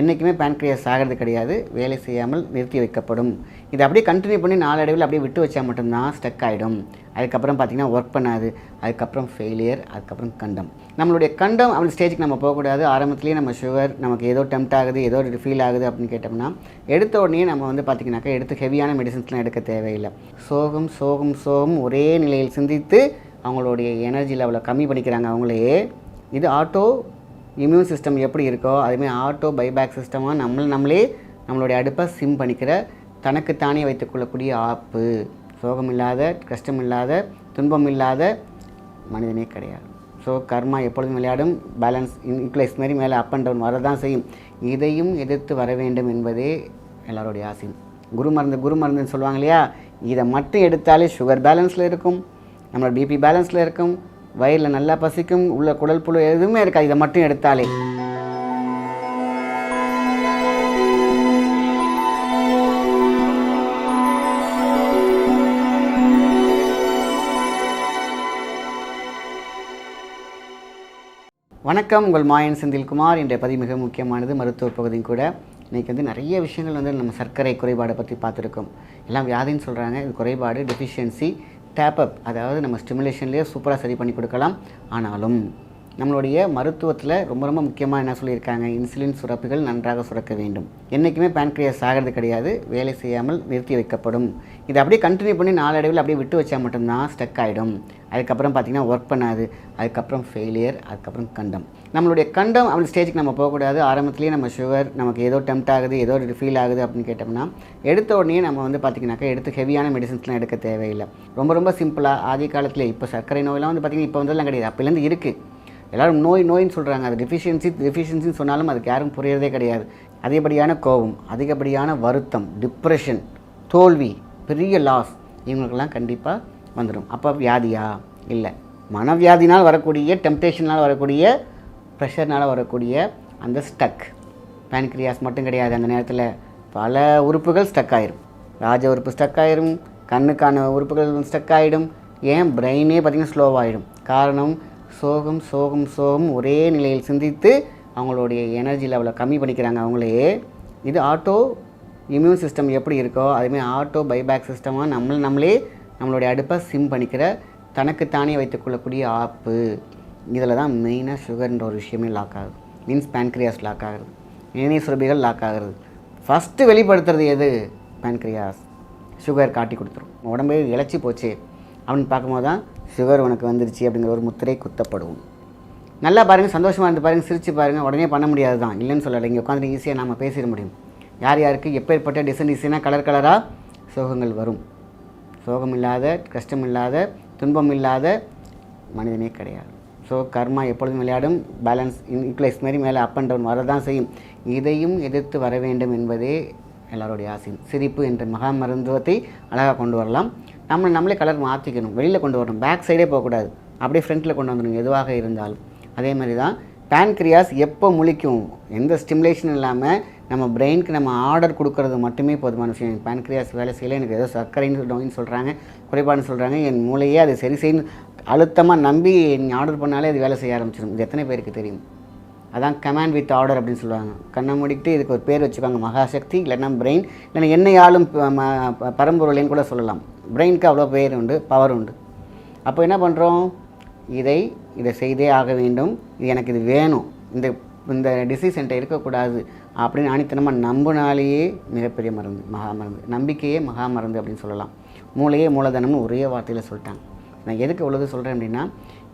என்றைக்குமே பேன்க்ரியாஸ் ஆகிறது கிடையாது. வேலை செய்யாமல் நிறுத்தி வைக்கப்படும். இதை அப்படியே கண்டினியூ பண்ணி நாளடைவில் அப்படியே விட்டு வச்சா மட்டும்தான் ஸ்டக் ஆகிடும் அதுக்கப்புறம் பார்த்திங்கன்னா ஒர்க் பண்ணாது. அதுக்கப்புறம் ஃபெயிலியர் அதுக்கப்புறம் கண்டம். நம்மளுடைய கண்டம் அந்த ஸ்டேஜுக்கு நம்ம போகக்கூடாது. ஆரம்பத்துலேயே நம்ம சுகர் நமக்கு ஏதோ டெம்ட் ஆகுது ஏதோ ஒரு ஃபீல் ஆகுது அப்படின்னு கேட்டோம்னா எடுத்த உடனே நம்ம வந்து பார்த்திங்கனாக்கா எடுத்து ஹெவியான மெடிசன்ஸ்லாம் எடுக்க தேவையில்லை. சோகம் சோகம் சோகம் ஒரே நிலையில் சிந்தித்து அவங்களுடைய எனர்ஜி லெவலை கம்மி பண்ணிக்கிறாங்க அவங்களே. இது ஆட்டோ இம்யூன் சிஸ்டம் எப்படி இருக்கோ அதேமாதிரி ஆட்டோ பைபேக் சிஸ்டமாக நம்மளை நம்மளே நம்மளுடைய அடுப்பை சிம் பண்ணிக்கிற தனக்குத்தானே வைத்துக்கொள்ளக்கூடிய ஆப்பு சோகம் இல்லாத கஷ்டம் இல்லாத துன்பம் இல்லாத மனிதனே கிடையாது. ஸோ கர்மா எப்பொழுதும் விளையாடும். பேலன்ஸ் இன்க்ளைஸ் மாதிரி மேலே அப் அண்ட் டவுன் வரதான் செய்யும். இதையும் எதிர்த்து வர வேண்டும் என்பதே எல்லாருடைய ஆசையும். குரு மருந்து குரு மருந்துன்னு சொல்லுவாங்க இல்லையா? இதை மட்டும் எடுத்தாலே சுகர் பேலன்ஸில் இருக்கும். நம்மளோட பிபி பேலன்ஸில் இருக்கும். வயிறில் நல்லா பசிக்கும் உள்ள குடல் புழு எதுவுமே இருக்காது. இதை மட்டும் எடுத்தாலே. வணக்கம் உங்கள் மாயன் செந்தில்குமார். என்ற பதிவு மிக முக்கியமானது மருத்துவ பகுதியும் கூட. இன்றைக்கி வந்து நிறைய விஷயங்கள் வந்து நம்ம சர்க்கரை குறைபாடை பற்றி பார்த்துருக்கோம். எல்லாம் வியாதின்னு சொல்கிறாங்க இது குறைபாடு டெஃபிஷியன்சி டேப்அப் அதாவது நம்ம ஸ்டிமுலேஷன்லேயே சூப்பராக சரி பண்ணி கொடுக்கலாம். ஆனாலும் நம்மளுடைய மருத்துவத்தில் ரொம்ப ரொம்ப முக்கியமாக என்ன சொல்லியிருக்காங்க? இன்சுலின் சுரப்புகள் நன்றாக சுரக்க வேண்டும். என்றைக்குமே பேன்க்ரியாஸ் ஆகிறது கிடையாது. வேலை செய்யாமல் நிறுத்தி வைக்கப்படும். இதை அப்படியே கண்டினியூ பண்ணி நாளடைவில் அப்படியே விட்டு வச்சா மட்டும்தான் ஸ்டக் ஆகிடும் அதுக்கப்புறம் பார்த்திங்கன்னா ஒர்க் பண்ணாது. அதுக்கப்புறம் ஃபெயிலியர் அதுக்கப்புறம் கண்டம். நம்மளுடைய கண்டம் அந்த ஸ்டேஜுக்கு நம்ம போகக்கூடாது. ஆரம்பத்துலேயே நம்ம சுகர் நமக்கு ஏதோ டெம்ட் ஆகுது ஏதோ ஒரு ஃபீல் ஆகுது அப்படின்னு கேட்டோம்னா எடுத்த உடனே நம்ம வந்து பார்த்திங்கனாக்கா எடுத்து ஹெவியான மெடிசன்ஸ்லாம் எடுக்க தேவையில்லை. ரொம்ப ரொம்ப சிம்பிளாக ஆதி காலத்தில் இப்போ சர்க்கரை நோயெல்லாம் வந்து பார்த்திங்கன்னா இப்போ வந்ததெல்லாம் கிடையாது. அப்போலேருந்து இருக்குது எல்லாரும் நோய் நோயின்னு சொல்கிறாங்க அது டெஃபிஷியன்சி டெஃபிஷியன்சின்னு சொன்னாலும் அதுக்கு யாரும் புரியறதே கிடையாது. அதிகப்படியான கோபம் அதிகப்படியான வருத்தம் டிப்ரெஷன் தோல்வி பெரிய லாஸ் இவங்களுக்கெல்லாம் கண்டிப்பாக வந்துடும் அப்போ வியாதியா? இல்லை. மனவியாதினால் வரக்கூடிய டெம்டேஷனால் வரக்கூடிய ப்ரெஷர்னால் வரக்கூடிய அந்த ஸ்டக் பேன்க்ரியாஸ் மட்டும் கிடையாது. அந்த நேரத்தில் பல உறுப்புகள் ஸ்டக் ஆயிரும். ராஜ உறுப்பு ஸ்டக் ஆயிரும். கண்ணுக்கான உறுப்புகள் ஸ்டக் ஆகிடும் ஏன்? பிரெயினே பார்த்திங்கன்னா ஸ்லோவாகிடும் காரணம் சோகம் சோகம் சோகம் ஒரே நிலையில் சிந்தித்து அவங்களுடைய எனர்ஜி லெவலை கம்மி பண்ணிக்கிறாங்க அவங்களே. இது ஆட்டோ இம்யூன் சிஸ்டம் எப்படி இருக்கோ அதுமாதிரி ஆட்டோ பைபேக் சிஸ்டமாக நம்மளை நம்மளே நம்மளுடைய அடுப்பை சிம் பண்ணிக்கிற தனக்குத்தானே வைத்துக்கொள்ளக்கூடிய ஆப்பு. இதில் தான் மெயினாக சுகர்ன்ற ஒரு விஷயமே லாக் ஆகுது. மீன்ஸ் பேன்க்ரியாஸ் லாக் ஆகுது. இணைய சுரபிகள் லாக் ஆகுறது ஃபஸ்ட்டு வெளிப்படுத்துறது எது? பேன்க்ரியாஸ் சுகர் காட்டி கொடுத்துரும். உடம்பே இழைச்சி போச்சு. அப்படின்னு பார்க்கும்போது தான் சுகர் உனக்கு வந்துருச்சு அப்படிங்கிற ஒரு முத்திரை குத்தப்படும். நல்லா பாருங்கள் சந்தோஷமாக இருந்து பாருங்கள் சிரித்து பாருங்கள் உடனே பண்ண முடியாது தான். இல்லைன்னு சொல்லலை இங்கே உட்காந்து ஈஸியாக நம்ம பேசிட முடியும். யார் யாருக்கு எப்பேற்பட்ட டிசைன் டிசைனாக கலர் கலராக சோகங்கள் வரும். சோகம் இல்லாத கஷ்டம் இல்லாத துன்பம் இல்லாத மனிதனே கிடையாது. ஸோ கர்மா எப்பொழுதும் விளையாடும். பேலன்ஸ் இன்க்ளைஸ் மாரி மேலே அப் அண்ட் டவுன் வரதான் செய்யும். இதையும் எதிர்த்து வர வேண்டும் என்பதே எல்லாருடைய ஆசையும். சிரிப்பு என்ற மகா மருத்துவத்தை அழகாக கொண்டு வரலாம். நம்ம நம்மளே கலர் மாற்றிக்கணும் வெளியில் கொண்டு வரணும். பேக் சைடே போகக்கூடாது. அப்படியே ஃப்ரண்ட்டில் கொண்டு வந்துடும் எதுவாக இருந்தாலும். அதே மாதிரி தான் பேன்க்ரியாஸ் எப்போ முழிக்கும்? எந்த ஸ்டிமுலேஷன் இல்லாமல் நம்ம பிரெயினுக்கு நம்ம ஆர்டர் கொடுக்கறது மட்டுமே போதுமான விஷயம். பேன்க்ரியாஸ் வேலை செய்யலை. எனக்கு ஏதோ சர்க்கரைன்னு நோயின்னு சொல்கிறாங்க குறைபாடுன்னு சொல்கிறாங்க என் மூளையே அதை சரி செய்யணும். அழுத்தமாக நம்பி நீங்கள் ஆர்டர் பண்ணாலே அது வேலை செய்ய ஆரம்பிச்சிடும். இது எத்தனை பேருக்கு தெரியும்? அதான் கமாண்ட் வித் ஆர்டர் அப்படின்னு சொல்லுவாங்க. கண்ணை மூடிக்கிட்டு இதுக்கு ஒரு பேர் வச்சுக்காங்க. மகாசக்தி இல்லைன்னா பிரெயின் இல்லைன்னா என்னை ஆளும் ப- ம- பரம்பொருளைன்னு கூட சொல்லலாம். பிரெயினுக்கு அவ்வளோ பேர் உண்டு பவர் உண்டு. அப்போ என்ன பண்ணுறோம் இதை இதை செய்தே ஆக வேண்டும். இது எனக்கு இது வேணும். இந்த இந்த டிசீஸ் என்கிட்ட இருக்கக்கூடாது அப்படின்னு ஆணித்தனமாக நம்பினாலேயே மிகப்பெரிய மருந்து மகா மருந்து. நம்பிக்கையே மகா மருந்து அப்படின்னு சொல்லலாம். மூளையே மூலதனம்னு ஒரே வார்த்தையில் சொல்லிட்டாங்க. நான் எதுக்கு உள்ளது சொல்கிறேன் அப்படின்னா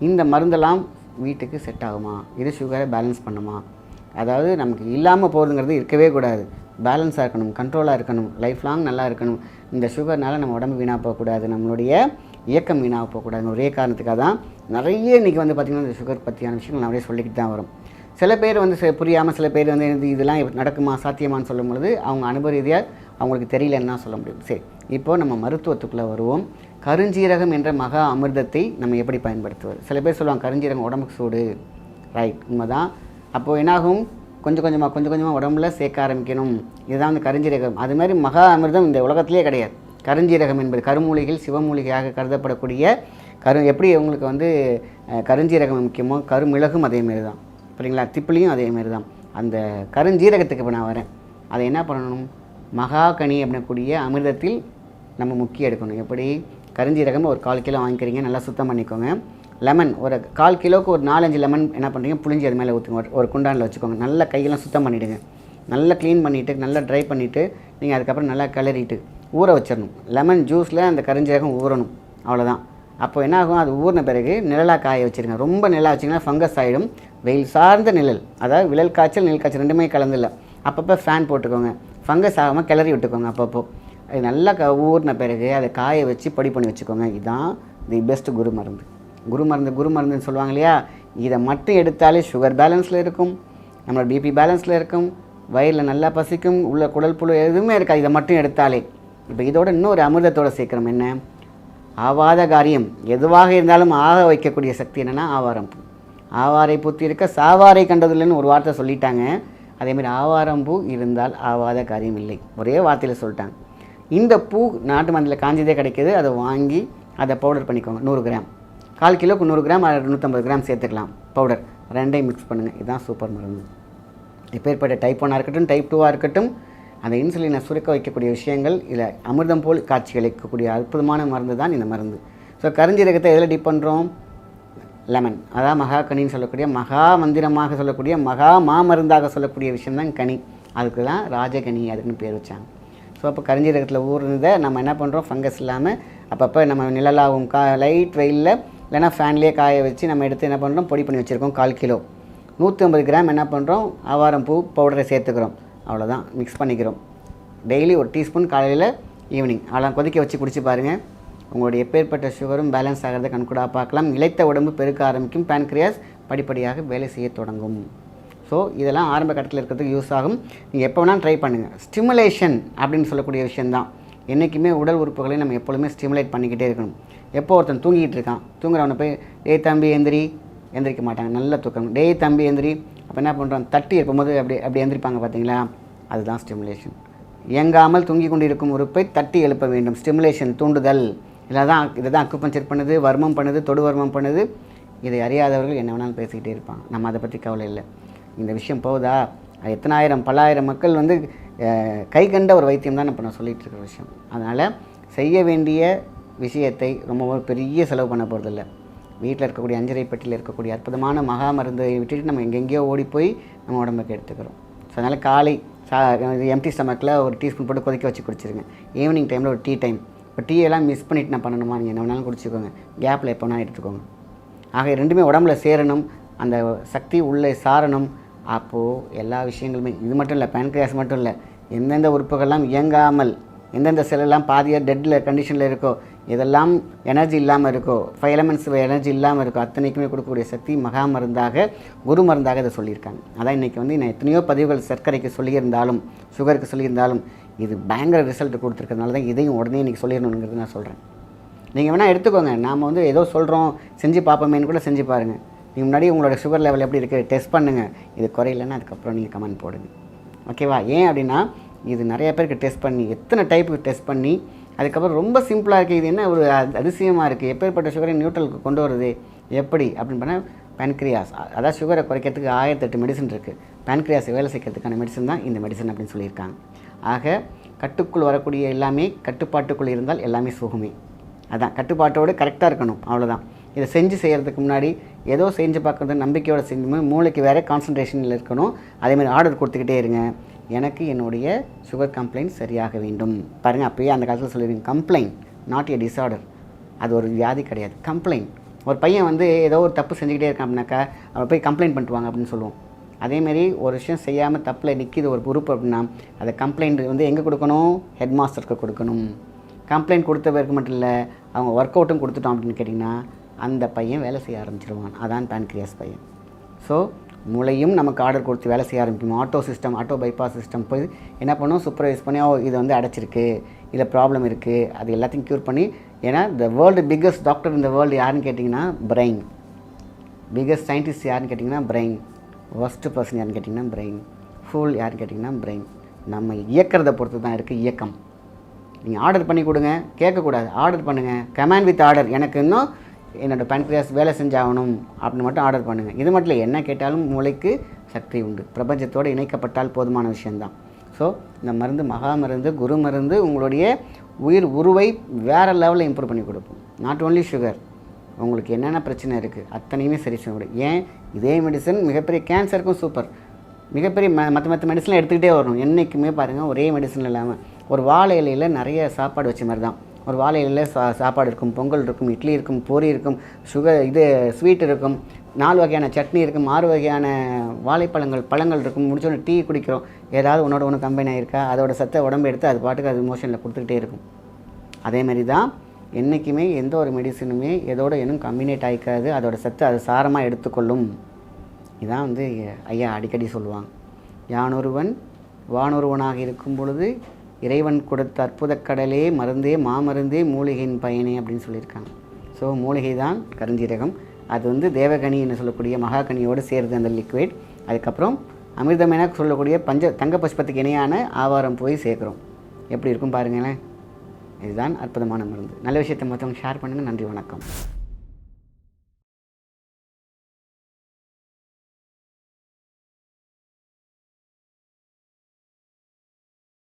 இந்த மருந்தெல்லாம் வீட்டுக்கு செட் ஆகுமா? இது சுகரை பேலன்ஸ் பண்ணுமா? அதாவது நமக்கு இல்லாமல் போகிறதுங்கிறது இருக்கவே கூடாது. பேலன்ஸாக இருக்கணும் கண்ட்ரோலாக இருக்கணும் லைஃப் லாங் நல்லா இருக்கணும். இந்த சுகர்னால் நம்ம உடம்பு வீணாக போகக்கூடாது நம்மளுடைய இயக்கம் வீணாக போகக்கூடாது ஒரே காரணத்துக்காக தான் நிறைய இன்றைக்கி வந்து பார்த்திங்கன்னா இந்த சுகர் பற்றியான விஷயங்கள் நிறைய சொல்லிக்கிட்டு தான் வரும் சில பேர் வந்து புரியாமல் சில பேர் வந்து இது இதெல்லாம் நடக்குமா சாத்தியமான்னு சொல்லும் பொழுது அவங்க அனுபவ ரீதியாக அவங்களுக்கு தெரியலன்னு சொல்ல முடியும். சரி இப்போது நம்ம மருத்துவத்துக்குள்ளே வருவோம். கருஞ்சீரகம் என்ற மகா அமிர்தத்தை நம்ம எப்படி பயன்படுத்துவது? சில பேர் சொல்லுவாங்க கருஞ்சீரகம் உடம்புக்கு சூடு. ரைட் உண்மைதான். அப்போது என்னாகும்? கொஞ்சம் கொஞ்சமாக கொஞ்சம் கொஞ்சமாக உடம்புல சேர்க்க ஆரம்பிக்கணும். இதுதான் வந்து கருஞ்சீரகம். அது மாதிரி மகா அமிர்தம் இந்த உலகத்திலே கிடையாது. கருஞ்சீரகம் என்பது கருமூலிகள் சிவமூலிகையாக கருதப்படக்கூடிய கரு எப்படி உங்களுக்கு வந்து கருஞ்சீரகம் முக்கியமோ கருமிளகும் அதேமாரி தான் சரிங்களா திப்பிலியும் அதேமாரி தான் அந்த கருஞ்சீரகத்துக்கு இப்போ நான் வரேன். அதை என்ன பண்ணணும்? மகாகனி அப்படின்னக்கூடிய அமிர்தத்தில் நம்ம முக்கிய எடுக்கணும். எப்படி? கருஞ்சீரகம் ஒரு கால் கிலோ வாங்கிக்கிறீங்க. நல்லா சுத்தம் பண்ணிக்கோங்க. லெமன் ஒரு கால் கிலோவுக்கு ஒரு நாலஞ்சு லெமன் என்ன பண்ணுறீங்க புளிஞ்சி அது மேலே ஊற்றுங்க ஒரு- குண்டானில் வச்சுக்கோங்க. நல்லா கையெல்லாம் சுத்தம் பண்ணிவிடுங்க நல்லா க்ளீன் பண்ணிவிட்டு நல்லா ட்ரை பண்ணிவிட்டு நீங்கள் அதுக்கப்புறம் நல்லா கிளறிட்டு ஊற வச்சிடணும். லெமன் ஜூஸில் அந்த கரிஞ்சீரகம் ஊறணும். அவ்வளோதான் அப்போ என்ன ஆகும்? அது ஊறின பிறகு நிழலாக காய வச்சிருங்க. ரொம்ப நிழலாக வச்சிங்கன்னா ஃபங்கஸ் ஆகிடும் வெயில் சார்ந்த நிழல் அதாவது விழல் காய்ச்சல் நிழல் காய்ச்சல் ரெண்டுமே கலந்துல அப்பப்போ ஃபேன் போட்டுக்கோங்க. ஃபங்கஸ் ஆகாமல் கிளறி விட்டுக்கோங்க அப்பப்போ. அது நல்லா க ஊறின பிறகு அதை காய வச்சு பொடி பண்ணி வச்சுக்கோங்க. இதுதான் தி பெஸ்ட் குரு மருந்து குரு மருந்து குரு மருந்துன்னு சொல்லுவாங்க இல்லையா? இதை மட்டும் எடுத்தாலே சுகர் பேலன்ஸில் இருக்கும் நம்மளோட பிபி பேலன்ஸில் இருக்கும் வயிறில் நல்லா பசிக்கும் உள்ள குடல் புழு எதுவுமே இருக்காது. இதை மட்டும் எடுத்தாலே. இப்போ இதோட இன்னொரு அமிர்தத்தோட சேர்க்குறோம். என்ன? ஆவாத காரியம். எதுவாக இருந்தாலும் ஆக வைக்கக்கூடிய சக்தி என்னென்னா ஆவாரம் பூ. ஆவாரை பூத்தி இருக்க சாவாரை கண்டதில்லைன்னு ஒரு வார்த்தை சொல்லிட்டாங்க. அதேமாதிரி ஆவாரம் பூ இருந்தால் ஆவாத காரியம் இல்லை. ஒரே வார்த்தையில் சொல்லிட்டாங்க. இந்த பூ நாட்டு மந்தில் காஞ்சதே கிடைக்கிது. அதை வாங்கி அதை பவுடர் பண்ணிக்கோங்க. நூறு கிராம். கால் கிலோக்கு நூறு கிராம் நூற்றம்பது கிராம் சேர்த்துக்கலாம். பவுடர் ரெண்டையும் மிக்ஸ் பண்ணுங்கள் இதுதான் சூப்பர் மருந்து. எப்பேற்பட்ட டைப் ஒன்னாக இருக்கட்டும் டைப் டூவாக இருக்கட்டும் அந்த இன்சுலினை சுருக்க வைக்கக்கூடிய விஷயங்கள் இல்லை அமிர்தம் போல் காட்சியளிக்கக்கூடிய அற்புதமான மருந்து தான் இந்த மருந்து. ஸோ கருஞ்சீரகத்தை எதில் டிப் பண்ணுறோம் லெமன் அதான் மகா கனின்னு சொல்லக்கூடிய மகா மந்திரமாக சொல்லக்கூடிய மகா மாமருந்தாக சொல்லக்கூடிய விஷயம்தான் கனி. அதுக்கு தான் ராஜகனி அதுக்குன்னு பேர் வச்சாங்க. ஸோ அப்போ கரிஞ்சீரகத்தில் ஊறுனதை நம்ம என்ன பண்ணுறோம் ஃபங்கஸ் இல்லாமல் அப்பப்போ நம்ம நிழலாகும் கா லைட் வெயிலில் இல்லைன்னா ஃபேன்லேயே காய வச்சு நம்ம எடுத்து என்ன பண்ணுறோம் பொடி பண்ணி வச்சுருக்கோம் கால் கிலோ. நூற்றி ஐம்பது கிராம் என்ன பண்ணுறோம் ஆவாரம் பூ பவுடரை சேர்த்துக்கிறோம். அவ்வளோதான் மிக்ஸ் பண்ணிக்கிறோம். டெய்லி ஒரு டீஸ்பூன் காலையில் ஈவினிங் அதெல்லாம் கொதிக்க வச்சு குடிச்சு பாருங்கள் உங்களுடைய எப்பேற்பட்ட சுகரும் பேலன்ஸ் ஆகிறத கண்கூடாக பார்க்கலாம். இளைத்த உடம்பு பெருக்க ஆரம்பிக்கும். பேன்க்ரியாஸ் படிப்படியாக வேலை செய்ய தொடங்கும். ஸோ இதெல்லாம் ஆரம்ப கட்டத்தில் இருக்கிறதுக்கு யூஸ் ஆகும். நீங்கள் எப்போ வேணாலும் ட்ரை பண்ணுங்கள் ஸ்டிமுலேஷன் அப்படின்னு சொல்லக்கூடிய விஷயந்தான் என்றைக்குமே உடல் உறுப்புகளை நம்ம எப்பொழுதுமே ஸ்டிமுலேட் பண்ணிக்கிட்டே இருக்கணும். எப்போ ஒருத்தன் தூங்கிட்டு இருக்கான் தூங்குறவனை போய் டேய் தம்பி எந்திரி. எந்திரிக்க மாட்டாங்க. நல்ல தூக்கம். டேய் தம்பி எந்திரி. அப்போ என்ன பண்ணுறான் தட்டி இருக்கும்போது அப்படி அப்படி எந்திரிப்பாங்க பார்த்தீங்களா அதுதான் ஸ்டிமுலேஷன் இயங்காமல் தூங்கி கொண்டிருக்கும் உறுப்பை தட்டி எழுப்ப வேண்டும். ஸ்டிமுலேஷன் தூண்டுதல். இல்லை தான் இதை தான் அக்குப்பஞ்சர் பண்ணுது வர்மம் பண்ணுது தொடு வர்மம் பண்ணுது. இதை அறியாதவர்கள் என்ன வேணாலும் பேசிக்கிட்டே இருப்பாங்க. நம்ம அதை பற்றி கவலை இல்லை. இந்த விஷயம் போகுதா? எத்தனாயிரம் பல்லாயிரம் மக்கள் வந்து கை கண்ட ஒரு வைத்தியம் தான் இப்போ நான் சொல்லிட்டு இருக்கிற விஷயம். அதனால் செய்ய வேண்டிய விஷயத்தை ரொம்ப பெரிய செலவு பண்ண போகிறதில்ல வீட்டில் இருக்கக்கூடிய அஞ்சரை பெட்டியில் இருக்கக்கூடிய அற்புதமான மகா மருந்தை விட்டுட்டு நம்ம எங்கெங்கேயோ ஓடி போய் நம்ம உடம்புக்கு எடுத்துக்கிறோம். ஸோ அதனால் காலை சா எம்டி ஸ்டமக்கில் ஒரு டீஸ்பூன் போட்டு கொதிக்க வச்சு குடிச்சிருங்க. ஈவினிங் டைமில் ஒரு டீ டைம் இப்போ டீ எல்லாம் மிஸ் பண்ணிட்டு நான் பண்ணணுமா? நீங்கள் என்ன வேணாலும் குடிச்சிக்கோங்க. கேப்பில் எப்போ வேணாலும் எடுத்துக்கோங்க. ஆக ரெண்டுமே உடம்புல சேரணும். அந்த சக்தி உள்ளே சாரணும். அப்போது எல்லா விஷயங்களுமே இது மட்டும் இல்லை பேன்கிரியாஸ் மட்டும் இல்லை எந்தெந்த உறுப்புகள்லாம் இயங்காமல் எந்தெந்த செல்லெல்லாம் பாதியாக டெட்டில் கண்டிஷனில் இருக்கோ இதெல்லாம் எனர்ஜி இல்லாமல் இருக்கோ ஃபைவ் எலமெண்ட்ஸ் எனர்ஜி இல்லாமல் இருக்கோ அத்தனைக்குமே கொடுக்கக்கூடிய சக்தி மகா மருந்தாக குரு மருந்தாக இதை சொல்லியிருக்காங்க. அதான் இன்றைக்கி வந்து நான் எத்தனையோ பதிவுகள் சர்க்கரைக்கு சொல்லியிருந்தாலும் சுகருக்கு சொல்லியிருந்தாலும் இது பயங்கர ரிசல்ட் கொடுத்துருக்கறதுனால தான் இதையும் உடனே இன்றைக்கி சொல்லிடணுங்கிறது நான் சொல்கிறேன் நீங்கள் வேணால் எடுத்துக்கோங்க. நாம் வந்து ஏதோ சொல்கிறோம் செஞ்சு பார்ப்போமேன்னு கூட செஞ்சு பாருங்கள் நீங்கள் முன்னாடி உங்களோட சுகர் லெவல் எப்படி இருக்குது டெஸ்ட் பண்ணுங்கள் இது குறையிலன்னா அதுக்கப்புறம் நீங்கள் கமெண்ட் போடுங்க. ஓகேவா ஏன் அப்படின்னா இது நிறைய பேருக்கு டெஸ்ட் பண்ணி எத்தனை டைப்புக்கு டெஸ்ட் பண்ணி அதுக்கப்புறம் ரொம்ப சிம்பிளாக இருக்குது இது என்ன ஒரு அ- அதிசயமாக இருக்குது எப்பேற்பட்ட சுகரை நியூட்ரலுக்கு கொண்டு வருது? எப்படி? அப்படின்னு பண்ணால் பேன்க்ரியாஸ் அதாவது சுகரை குறைக்கிறதுக்கு ஆயிரத்தெட்டு மெடிசன் இருக்குது பேன்க்ரியாஸ் வேலை செய்கிறதுக்கான மெடிசன் தான் இந்த மெடிசன் அப்படின்னு சொல்லியிருக்காங்க. ஆக கட்டுக்குள் வரக்கூடிய எல்லாமே கட்டுப்பாட்டுக்குள் இருந்தால் எல்லாமே சுகமே. அதான். கட்டுப்பாட்டோடு கரெக்டாக இருக்கணும். அவ்வளோதான் இதை செஞ்சு செய்கிறதுக்கு முன்னாடி ஏதோ செஞ்சு பார்க்குறது நம்பிக்கையோடு செஞ்சு மூளைக்கு வேறு கான்சன்ட்ரேஷனில் இருக்கணும். அதேமாதிரி ஆர்டர் கொடுத்துக்கிட்டே இருங்க. எனக்கு என்னுடைய சுகர் கம்ப்ளைண்ட் சரியாக வேண்டும். பாருங்கள் அப்போயே அந்த காலத்தில் சொல்லியிருக்கீங்க கம்ப்ளைண்ட் நாட் எ டிஸார்டர் அது ஒரு வியாதி கிடையாது. கம்ப்ளைண்ட் ஒரு பையன் வந்து ஏதோ ஒரு தப்பு செஞ்சுக்கிட்டே இருக்கான் அப்படின்னாக்கா அவன் போய் கம்ப்ளைண்ட் பண்ணிட்டுவாங்க அப்படின்னு சொல்லுவோம். அதேமாரி ஒரு விஷயம் செய்யாமல் தப்பில் நிற்கிது ஒரு குரூப் அப்படின்னா அதை கம்ப்ளைண்ட் வந்து எங்கே கொடுக்கணும்? ஹெட் மாஸ்டருக்கு கொடுக்கணும். கம்ப்ளைண்ட் கொடுத்த பிறகு மட்டும் இல்லை அவங்க ஒர்க் அவுட்டும் கொடுத்துட்டோம் அப்படின்னு கேட்டிங்கன்னா அந்த பையன் வேலை செய்ய ஆரம்பிச்சிருவான். அதான் பேன்க்ரியாஸ் பையன். ஸோ மூளையும் நமக்கு ஆர்டர் கொடுத்து வேலை செய்ய ஆரம்பிக்கும். Auto system auto bypass system போய் என்ன பண்ணும்? சூப்பர்வைஸ் பண்ணி ஓ இது வந்து அடைச்சிருக்கு. இதில் ப்ராப்ளம் இருக்குது அது எல்லாத்தையும் க்யூர் பண்ணி ஏன்னா த வேர்ல்டு பிக்கஸ்ட் டாக்டர் இந்த வேர்ல்டு யாருன்னு கேட்டிங்கன்னா பிரெயின் பிக்கஸ்ட் சயின்டிஸ்ட் யாருன்னு கேட்டிங்கன்னா பிரெயின் ஒஸ்ட் பர்சன் யாருன்னு கேட்டிங்கன்னா பிரெயின் ஃபுல் யாருன்னு கேட்டிங்கன்னா பிரெயின் நம்ம இயக்கிறத பொறுத்து தான் இருக்குது இயக்கம். நீங்கள் ஆர்டர் பண்ணி கொடுங்க கேட்கக்கூடாது. ஆர்டர் பண்ணுங்கள் கமாண்ட் வித் ஆர்டர் எனக்கு இன்னும் என்னோடய பேன்க்ரியாஸ் வேலை செஞ்சாகணும் அப்படின்னு மட்டும் ஆர்டர் பண்ணுங்கள் இது மட்டும் இல்லை என்ன கேட்டாலும் மூளைக்கு சக்தி உண்டு. பிரபஞ்சத்தோடு இணைக்கப்பட்டால் போதுமான விஷயந்தான் ஸோ இந்த மருந்து மகா மருந்து குரு மருந்து உங்களுடைய உயிர் உருவை வேறு லெவலில் இம்ப்ரூவ் பண்ணி கொடுக்கும். நாட் ஓன்லி சுகர் உங்களுக்கு என்னென்ன பிரச்சனை இருக்குது அத்தனையுமே சரி செய்ய முடியும் ஏன்? இதே மெடிசன் மிகப்பெரிய கேன்சருக்கும் சூப்பர் மிகப்பெரிய ம மற்ற மற்ற மெடிசன் எடுத்துக்கிட்டே வரணும். என்றைக்குமே பாருங்கள் ஒரே மெடிசன் இல்லாமல் ஒரு வாழை இலையில் நிறைய சாப்பாடு வச்ச மாதிரி தான் ஒரு வாழை இலையில் சா சாப்பாடு இருக்கும் பொங்கல் இருக்கும் இட்லி இருக்கும் பூரி இருக்கும் சுகர் இது ஸ்வீட் இருக்கும் நாலு வகையான சட்னி இருக்கும் ஆறு வகையான வாழைப்பழங்கள் பழங்கள் இருக்கும். முடிச்சோடனே டீ குடிக்கிறோம். ஏதாவது உன்னோட ஒன்று கம்பைன் ஆகிருக்கா அதோட சத்தை உடம்பு எடுத்து அது பாட்டுக்கு அது மோஷனில் கொடுத்துக்கிட்டே இருக்கும். அதே மாதிரி தான் என்றைக்குமே எந்த ஒரு மெடிசனுமே எதோட இன்னும் கம்பினேட் ஆகிக்காது அதோட சத்து அது சாரமாக எடுத்துக்கொள்ளும். இதான் வந்து ஐயா அடிக்கடி சொல்லுவாங்க. யானொருவன் வானொருவனாக இருக்கும் பொழுது இறைவன் கொடுத்த அற்புதக் கடலே மருந்தே மாமருந்தே மூலிகையின் பயனே அப்படின்னு சொல்லியிருக்காங்க. ஸோ மூலிகை தான் கருஞ்சீரகம். அது வந்து தேவகனி என்று சொல்லக்கூடிய மகாகனியோடு சேருது அந்த லிக்விட் அதுக்கப்புறம் அமிர்தம் என சொல்லக்கூடிய பஞ்ச தங்க புஷ்பத்துக்கு இணையான ஆவாரம் போய் சேர்க்குறோம். எப்படி இருக்கும் பாருங்களேன். இதுதான் அற்புதமான மருந்து. நல்ல விஷயத்தை மற்றவங்க ஷேர் பண்ணுங்கள் நன்றி வணக்கம்.